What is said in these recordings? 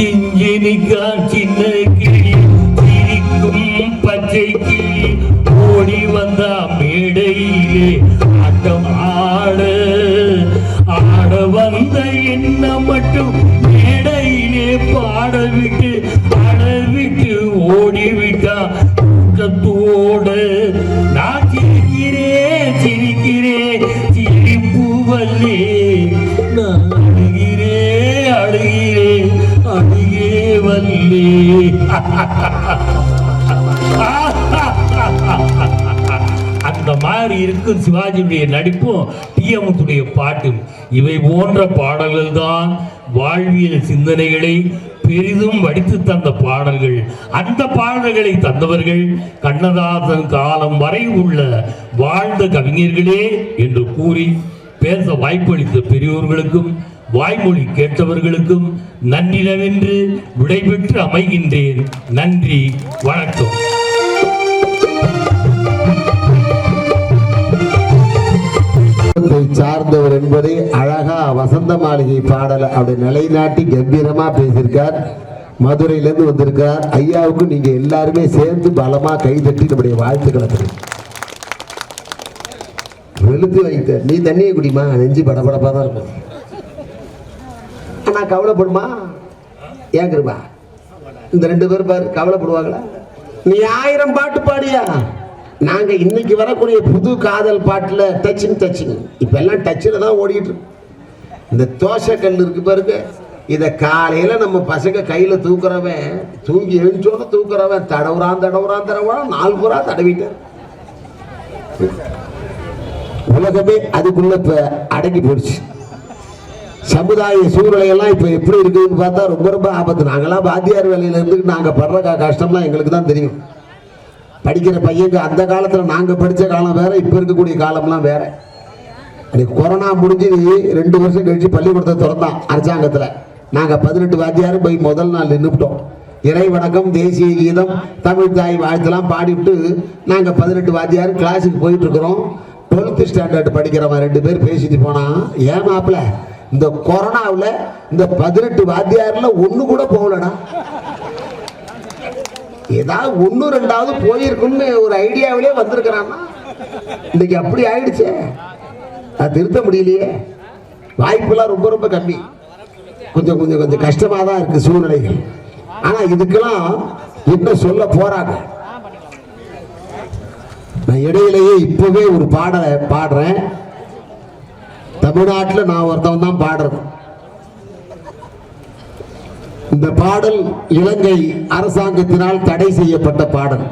சிஞ்சினிக்கா சின்ன கிளி சிரிக்கும் பச்சை கிளி ஓடி வந்த மேடையிலே ஆட்டம் ஆட ஆட வந்த என்ன மட்டும் மேடையிலே பாடவிட்டு விட்டு ஓடிவிட்டு வல்லே அந்த மாதிரி இருக்கும் சிவாஜியுடைய நடிப்பும் டிஎம்முடைய பாட்டும். இவை போன்ற பாடல்கள் தான் வாழ்வியல் சிந்தனைகளை பெரிதும் வடித்து தந்த பாடல்கள். அந்த பாடல்களை தந்தவர்கள் கண்ணதாசன் காலம் வரை உள்ள வாழ்ந்த கவிஞர்களே என்று கூறி பேச வாய்ப்பளித்த பெரியோர்களுக்கும் வாய்மொழி கேட்டவர்களுக்கும் நன்னிலவென்று விடைபெற்று அமைகின்றேன். நன்றி வணக்கம். சார்ந்தவர் என்பதை அழகா வசந்த மாளிகை பாடல அப்படி நிலைநாட்டி கம்பீரமா பேசியிருக்கார். மதுரையிலேருந்து வந்திருக்கார். ஐயாவுக்கு நீங்க எல்லாருமே சேர்ந்து பலமா கைதட்டி நம்முடைய வாழ்த்துக்களை தரும் வெளுத்து வைத்த நீ தண்ணியை குடிமா நெஞ்சு படபடப்பா தான் இருக்கும். நான் கவலைப்படுமா? ஏன் கிருபா? இந்த ரெண்டு பேரும் பாரு கவலைப்படுவாங்களா? நீ ஆயிரம் பாட்டு பாடியா? நாங்க இன்னைக்கு வரக்கூடிய புது காதல் பாட்டுல டச்சுன்னு டச்சுங்க இப்ப எல்லாம் டச்சில் தான் ஓடிட்டு இருக்கு. இந்த தோசை கல் இருக்கு பாருங்க. இதை காலையில நம்ம பசங்க கையில தூக்குறவன் தூங்கி எழுந்தோட தூக்குறவன் தடவுறான் தடவுறான் தடவுறான் நாலு புறா தடவிட்டார். உலகமே அதுக்குள்ள இப்ப அடங்கி போயிடுச்சு. சமுதாய சூழ்நிலையெல்லாம் இப்போ எப்படி இருக்குதுன்னு பார்த்தா ரொம்ப ரொம்ப ஆபத்து. நாங்களாம் வாத்தியார் வேலையில் இருந்து நாங்கள் படுற க- கஷ்டம்லாம் எங்களுக்கு தான் தெரியும். படிக்கிற பையனுக்கு அந்த காலத்தில் நாங்கள் படித்த காலம் வேறு இப்போ இருக்கக்கூடிய காலம்லாம் வேற. அன்றைக்கி கொரோனா முடிஞ்சு ரெண்டு வருஷம் கழிச்சு பள்ளிக்கூடத்தை திறந்தான் அரசாங்கத்தில். நாங்கள் பதினெட்டு வாத்தியாரும் போய் முதல் நாள் நின்றுட்டோம் இறை வணக்கம் தேசிய கீதம் தமிழ் தாய் வாழ்த்தெல்லாம் பாடிவிட்டு நாங்கள் பதினெட்டு வாத்தியார் கிளாஸுக்கு போயிட்டு இருக்கிறோம். ஸ்டாண்டர்ட் படிக்கிறவன் ரெண்டு பேர் பேசிட்டு போனால் ஏன் மாப்பிள்ள இந்த கொரோனாவில் இந்த பதினெட்டு வாத்தியாரில் ஒன்று கூட போகலடா. ஏதாவது ஒன்று ரெண்டாவது போயிருக்குன்னு ஒரு ஐடியாவிலே வந்திருக்கிறான்னா இன்னைக்கு அப்படி ஆயிடுச்சே. நான் திருத்த முடியலையே. வாய்ப்பெல்லாம் ரொம்ப ரொம்ப கம்மி. கொஞ்சம் கொஞ்சம் கொஞ்சம் கஷ்டமாக தான் இருக்குது சூழ்நிலைகள். ஆனால் இதுக்கெல்லாம் என்ன சொல்ல போறாங்க? நான் இடையிலேயே இப்போவே ஒரு பாடலை பாடுறேன். தமிழ்நாட்டில் நான் ஒருத்தவன் தான் பாடுறது இந்த பாடல் இலங்கை அரசாங்கத்தினால் தடை செய்யப்பட்ட பாடல்.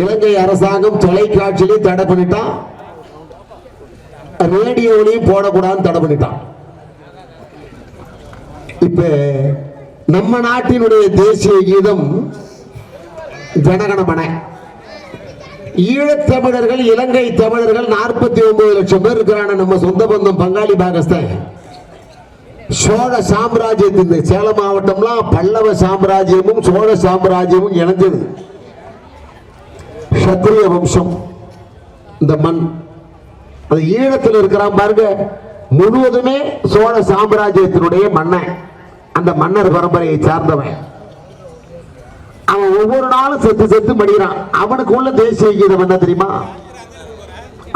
இலங்கை அரசாங்கம் தொலைக்காட்சியிலையும் தடை பண்ணிட்டான். ரேடியோலையும் போடக்கூடாதுன்னு தடை பண்ணிட்டான். இப்ப நம்ம நாட்டினுடைய தேசிய கீதம் ஜனகணமன ஈழத்தமிழர்கள் இலங்கை தமிழர்கள் நாற்பத்தி ஒன்பது லட்சம் பேர் இருக்கிறான நம்ம சொந்த பந்தம் பங்காளி பாகிஸ்தான் சோழ சாம்ராஜ்யத்தின் இந்த சேலம் மாவட்டம்லாம் பல்லவ சாம்ராஜ்யமும் சோழ சாம்ராஜ்யமும் இணைஞ்சது. சத்திரிய வம்சம். இந்த மண். அந்த ஈழத்தில் இருக்கிறான் பாருங்க. முழுவதுமே சோழ சாம்ராஜ்யத்தினுடைய மன்னன் அந்த மன்னர் பரம்பரையை சார்ந்தவன். ஒவ்வொரு நாளும் செத்து செத்து மடிகிறான். அவனுக்கு உள்ள தேசிய கீதம் என்ன தெரியுமா?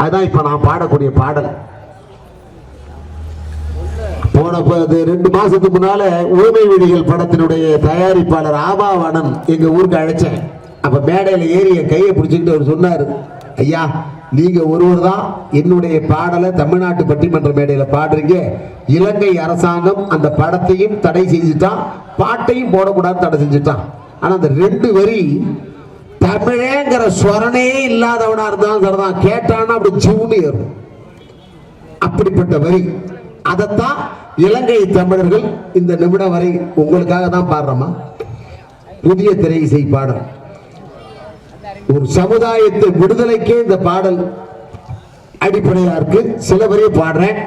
அதான் இப்ப நான் பாடக்கூடிய பாடல். போன ரெண்டு மாசத்துக்கு முன்னால ஊமை விதிகள் படத்தினுடைய தயாரிப்பாளர் ஆபாவனம் எங்க ஊருக்கு அழைச்சேன். அப்ப மேடையில ஏறி என் கையை பிடிச்சிக்கிட்டு அவர் சொன்னாரு ஐயா நீங்க ஒருவர் தான் என்னுடைய பாடலை தமிழ்நாட்டு பட்டிமன்ற மேடையில பாடுறீங்க. இலங்கை அரசாங்கம் அந்த படத்தையும் தடை செஞ்சுட்டான் பாட்டையும் போடக்கூடாது தடை செஞ்சுட்டான். ஆனால் அந்த ரெண்டு வரி தமிழேங்கிற ஸ்வரனே இல்லாதவனா இருந்தாலும் சரிதான். கேட்டான்னா அப்படி ஜூனியர் ஏறும். அப்படிப்பட்ட வரி. அதைத்தான் இலங்கை தமிழர்கள் இந்த நிமிடம் வரை உங்களுக்காக தான் பாடுறோமா? புதிய திரை இசை பாடல். ஒரு சமுதாயத்தை விடுதலைக்கே இந்த பாடல் அடிப்படையா இருக்கு. சில பேரையும் பாடுறேன்.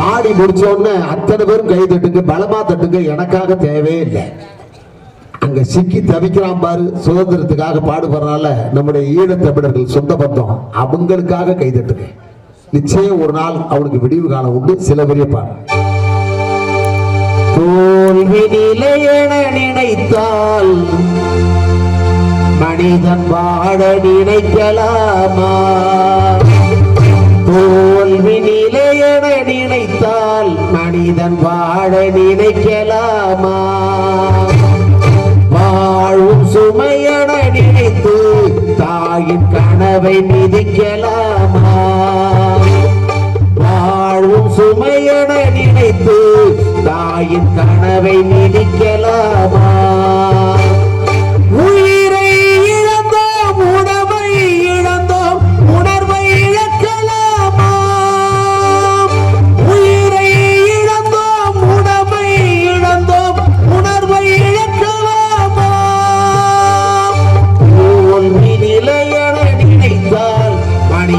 பாடி முடிச்ச உடனே அத்தனை பேரும் கை தட்டுங்க பலமா தட்டுங்க. எனக்காக தேவையே இல்லை. அங்க சிக்கி தவிக்கிறான் பாரு. சுதந்திரத்துக்காக பாடுபடுறனால நம்முடைய ஈழத்தமிழர்கள் சொந்த பந்தம். அவங்களுக்காக கைதட்டுங்க நிச்சயம் ஒரு நாள் அவனுக்கு விடிவு காலம் உண்டு. சில பெரிய பாடு தோல்வி நிலையென நினைத்தால் மனிதன் வாழ நினைக்கலாமா? தோல்வி நிலையென நினைத்தால் மனிதன் வாழ நினைக்கலாமா? தாயின் கனவை மிதிக்கலாமா? வாழும் சுமையென நினைத்து தாயின் கனவை மிதிக்கலாமா?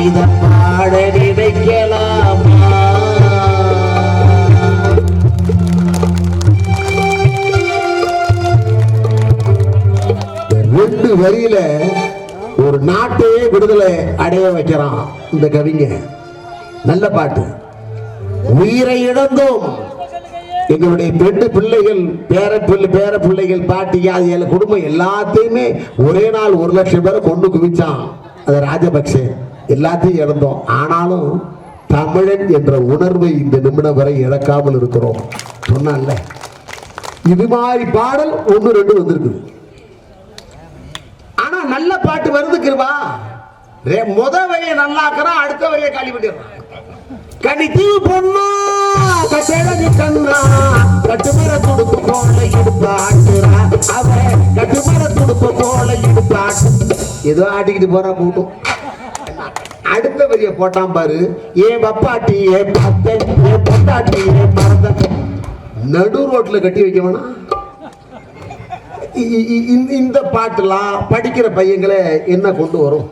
மனிதன் வாழ நினைக்கலாமா ரெண்டு வரியில ஒரு நாட்டையே விடுதலை அடைய வைக்கிறான் இந்த கவிங்க நல்ல பாட்டு. உயிரை இழந்தோம். எங்களுடைய பெண்டு பிள்ளைகள் பேர பிள்ளை பேர பிள்ளைகள் பாட்டி அது குடும்பம் எல்லாத்தையுமே ஒரே நாள் ஒரு லட்சம் பேரை கொண்டு குவிச்சான். அது ராஜபக்சே. எல்லாத்தையும் இழந்தோம். ஆனாலும் தமிழன் என்ற உணர்வை இந்த நிமிடம் வரை இழக்காமல் இருக்கிறோம். சொன்னால இது மாதிரி பாடல் ஒன்று ரெண்டு வந்திருக்குது. ஆனா நல்ல பாட்டு வருது கிருபா. ரே முத வரைய நல்லாக்குறான் அடுத்த வரைய காலி பண்ணிடுறான் கனித்தீவு பொண்ணு! கட்டழகு கண்ணா கட்டுமர துடுப்பு போல இடுப்பு ஆட்டுறா அவ கட்டுமர துடுப்பு போல இடுப்பு ஏதோ ஆடிக்கிட்டு போறா கூட்டம் அடுத்த வரிய போட்டான் பாரு. ஏன் பப்பாட்டி ஏன் பத்தன் ஏன் பத்தாட்டி ஏன் மறந்தேன். நடு ரோட்ல கட்டி வைக்க வேணாம் இ- இ- இந்த- இந்த பாட்டுலாம் படிக்கிற பையங்களை என்ன கொண்டு வரும்?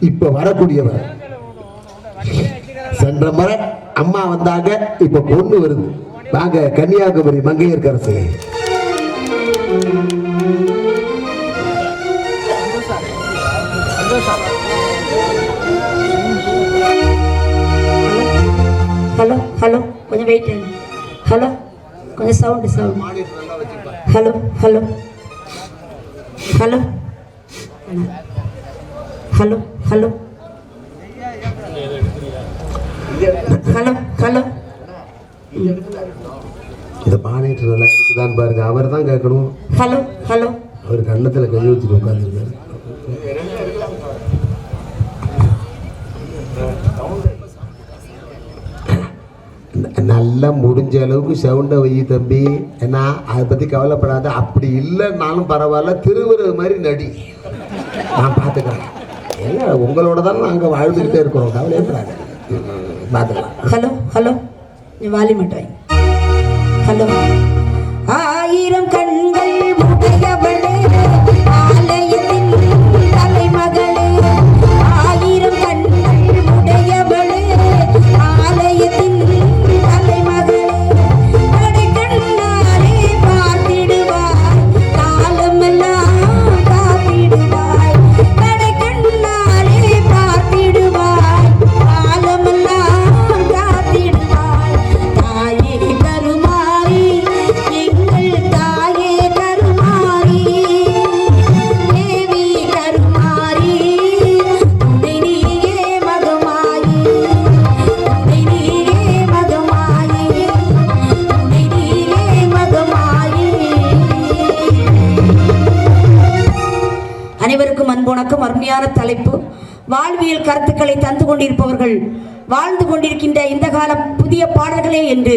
இப்ப வரக்கூடியவர். சென்ற முறை அம்மா வந்தாங்க இப்ப பொண்ணு வருது. வாங்க கன்னியாகுமரி மங்கையர்கரசு. ஹலோ ஹலோ கொஞ்சம் வெயிட் ஹலோ கொஞ்சம் sound sound hello hello. Hello. Hello hello. Hello hello இந்த மானிட்டர் நல்லா இருக்குதான் பாருங்க. அவர் தான் கேட்கணும். Hello hello. அவர் கண்ணத்துல கை வச்சுட்டு உட்காந்துருக்காரு நல்லா முடிஞ்ச அளவுக்கு சவுண்டை வை தம்பி. ஏன்னா அதை பற்றி கவலைப்படாத அப்படி இல்லைன்னாலும் பரவாயில்ல. திருவுருவ மாதிரி நடி. நான் பார்த்துக்கிறேன். ஏங்க உங்களோட தான் நாங்கள் வாழ்ந்துக்கிட்டே இருக்கிறோம். கவலையப்படாத ம், பார்த்துக்கலாம் ஹலோ ஹலோ நீ வாலி மட்டும் ஹலோ ஆயிரம் கண்கள் வாழ்வியல் கருத்துக்களை தந்து கொண்டிருப்பவர்கள் வாழ்ந்து கொண்டிருக்கின்ற இந்த கால புதிய பாடல்களே என்று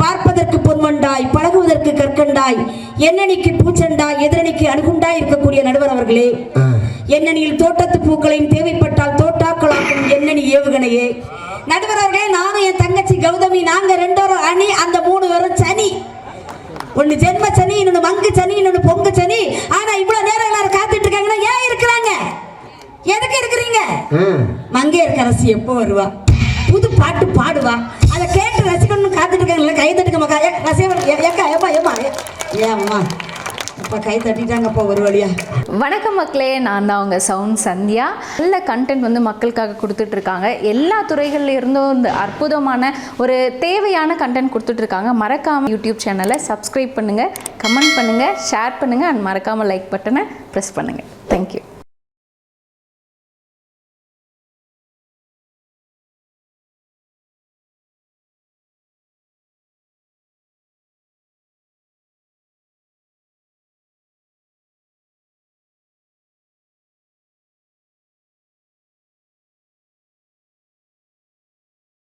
பார்ப்பதற்கு பொன்வண்டாய் பழகுவதற்கு கற்கண்டாய் எண்ணணிக்கு பூச்சண்டாய் எதிரணிக்கு அணுகுண்டாய் இருக்கக்கூடிய நடுவர் அவர்களே ஆ. எண்ணணியில் தோட்டத்து பூக்களையும் தேவைப்பட்டால் தோட்டாக்களாக்கும் எண்ணணி ஏவுகணையே. நடுவர் அவர்களே நானும் என் தங்கச்சி கௌதமி நாங்க ரெண்டோரும் அணி அந்த மூணு பேரும் சனி. ஒன்னு ஜென்ம சனி இன்னொன்னு மங்கு சனி இன்னொன்னு பொங்கு சனி. ஆனா இவ்வளவு நேரம் எல்லாரும் காத்துட்டு இருக்காங்கன்னா ஏன் இருக்கிறாங்க எதுக்கு இருக்கிறீங்க ஆ மங்கையர் கரசி எப்போ வருவா? புது பாட்டு பாடுவா. அதை கேட்டு ரசிக்கணும்னு காத்துட்டு இருக்காங்கல்ல கை தட்டுக்க மக்கா ஏ, ஏக்கா ஏமா ஏ அம்மா. அப்பா கை தட்டிட்டாங்கப்பா ஒரு வழியா. வணக்கம் மக்களே நான் தான் உங்கள் சவுண்ட் சந்தியா. நல்ல கண்டென்ட் வந்து மக்களுக்காக கொடுத்துட்டு இருக்காங்க எல்லா துறைகள்ல இருந்தும் இந்த அற்புதமான ஒரு தேவையான கண்டென்ட் கொடுத்துட்டு இருக்காங்க மறக்காமல் யூடியூப் சேனலை சப்ஸ்கிரைப் பண்ணுங்கள் கமெண்ட் பண்ணுங்கள் ஷேர் பண்ணுங்கள் அண்ட் மறக்காமல் லைக் பட்டனை ப்ரெஸ் பண்ணுங்கள் தேங்க்யூ